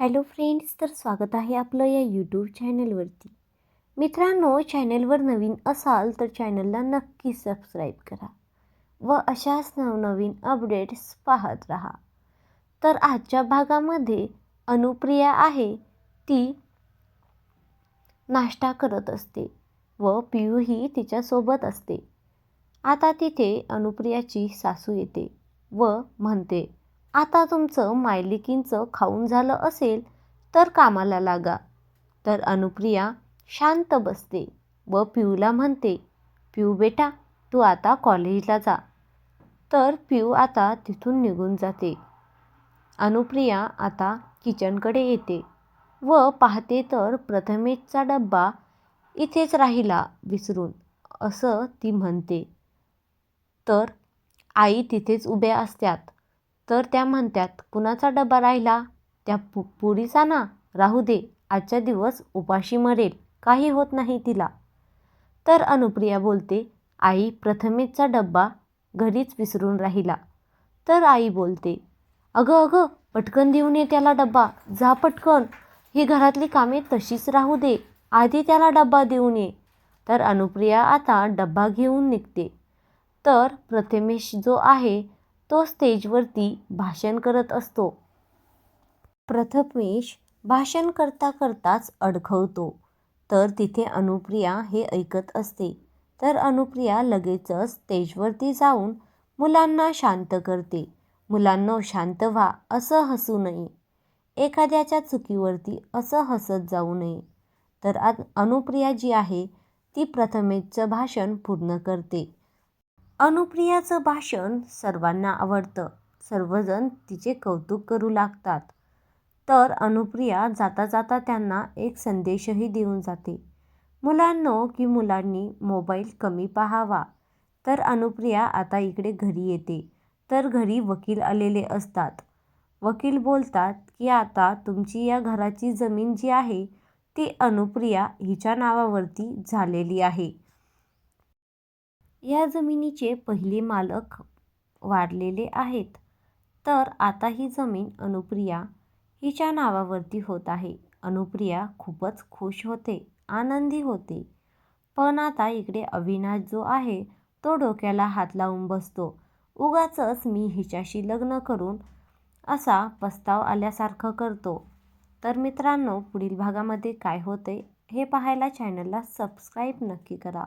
Hello friends तर स्वागत आहे आपलं या यूट्यूब चॅनलवरती मित्रांनो चॅनलवर नवीन असाल तर चॅनलला नक्की सबस्क्राईब करा व अशाच नवनवीन अपडेट्स पाहत राहा. तर आजच्या भागामध्ये अनुप्रिया आहे. ती नाश्ता करत असते व पियूही तिच्यासोबत असते. आता तिथे अनुप्रियाची सासू येते व म्हणते आता तुमचं मायलिकींचं खाऊन झालं असेल तर कामाला लागा. तर अनुप्रिया शांत बसते व पिऊला म्हणते पिऊ बेटा तू आता कॉलेजला जा. तर पिऊ आता तिथून निघून जाते. अनुप्रिया आता किचनकडे येते व पाहते तर प्रथमेशचा डब्बा इथेच राहिला विसरून असं ती म्हणते. तर आई तिथेच उभ्या असतात. तर त्या म्हणतात कुणाचा डबा राहिला? त्या पु पुरीचा ना? राहू दे आजच्या दिवस उपाशी मरेल काही होत नाही तिला. तर अनुप्रिया बोलते आई प्रथमेशचा डब्बा घरीच विसरून राहिला. तर आई बोलते अगं अगं पटकन देऊन ये त्याला डब्बा जा पटकन. ही घरातली कामे तशीच राहू दे आधी त्याला डब्बा देऊन ये. तर अनुप्रिया आता डब्बा घेऊन निघते. तर प्रथमेश जो आहे तो स्टेजवरती भाषण करत असतो. प्रथमेश भाषण करता करताच अडखवतो तर तिथे अनुप्रिया हे ऐकत असते. तर अनुप्रिया लगेचच स्टेजवरती जाऊन मुलांना शांत करते. मुलांना शांत व्हा असं हसू नये. एखाद्याच्या चुकीवरती असं हसत जाऊ नये. तर आज अनुप्रिया जी आहे ती प्रथमेशचं भाषण पूर्ण करते. अनुप्रियाचं भाषण सर्वांना आवडतं. सर्वजण तिचे कौतुक करू लागतात. तर अनुप्रिया जाता जाता त्यांना एक संदेशही देऊन जाते. मुलांनो की मुलांनी मोबाईल कमी पाहावा. तर अनुप्रिया आता इकडे घरी येते. तर घरी वकील आलेले असतात. वकील बोलतात की आता तुमची या घराची जमीन जी आहे ती अनुप्रिया हिच्या नावावरती झालेली आहे. या जमिनीचे पहिले मालक वारलेले आहेत. तर आता ही जमीन अनुप्रिया हिच्या नावावरती होत आहे. अनुप्रिया खूपच खुश होते आनंदी होते. पण आता इकडे अविनाश जो आहे तो डोक्याला हात लावून बसतो. उगाचच मी हिच्याशी लग्न करून असा पस्ताव आल्यासारखं करतो. तर मित्रांनो पुढील भागामध्ये काय होते हे पाहायला चॅनलला सबस्क्राईब नक्की करा.